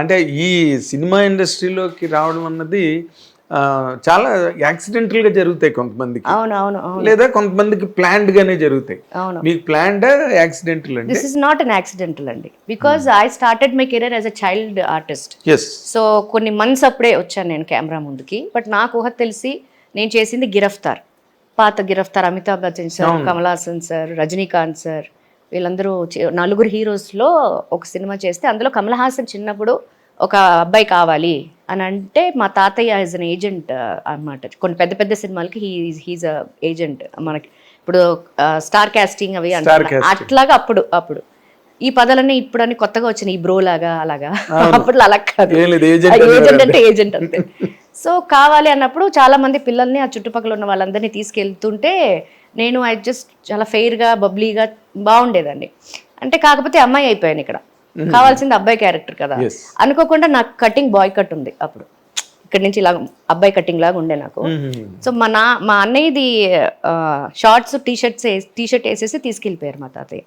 అంటే ఈ సినిమా ఇండస్ట్రీలోకి రావడం అన్నది చాలా యాక్సిడెంటల్గా జరుగుతాయి కొంతమందికి. లేదా కొంతమందికి ప్లాన్డ్ గానే జరుగుతాయి. అవును. మీకు ప్లాన్డ్ యాక్సిడెంటల్ అంటే this is not an accidental అండి. Because I started my career as a child artist so కొన్ని మంత్స్ అప్పుడే వచ్చాను నేను కెమెరా ముందుకి. బట్ నాకు ఊహ తెలిసి నేను చేసింది గిరఫ్తార్. పాత Giraftaar Amitabh Bachchan sir Kamal Haasan sir Rajinikanth sir వీళ్ళందరూ నలుగురు హీరోస్లో ఒక సినిమా చేస్తే అందులో కమల్ హాసన్ చిన్నప్పుడు ఒక అబ్బాయి కావాలి అని అంటే మా తాతయ్య యాజ్ అన్ ఏజెంట్ అన్నమాట. కొన్ని పెద్ద పెద్ద సినిమాలకి హీ హీజ్ అ ఏజెంట్ మనకి. ఇప్పుడు స్టార్ కాస్టింగ్ అవి అంటారు casting. అట్లాగా అప్పుడు అప్పుడు. ఈ పదాలన్నీ ఇప్పుడు అని కొత్తగా వచ్చినాయి ఈ బ్రో లాగా అలాగా. అప్పుడు అలా కాదు. ఏజెంట్ అంటే ఏజెంట్ అంతే. సో కావాలి అన్నప్పుడు చాలా మంది పిల్లల్ని ఆ చుట్టుపక్కల ఉన్న వాళ్ళందరినీ తీసుకెళ్తుంటే నేను ఐ జస్ట్ చాలా ఫెయిర్గా బబ్లీగా బాగుండేదండి. అంటే కాకపోతే అమ్మాయి అయిపోయాను ఇక్కడ. కావాల్సింది అబ్బాయి క్యారెక్టర్ కదా. అనుకోకుండా నాకు కటింగ్ బాయ్ కట్ ఉంది అప్పుడు. ఇక్కడ నుంచి ఇలా అబ్బాయి కటింగ్ లాగా ఉండే నాకు. సో మా నా మా అన్నయ్యది shorts T shirts T shirt వేసేసి తీసుకెళ్ళిపోయారు మా తాతయ్య.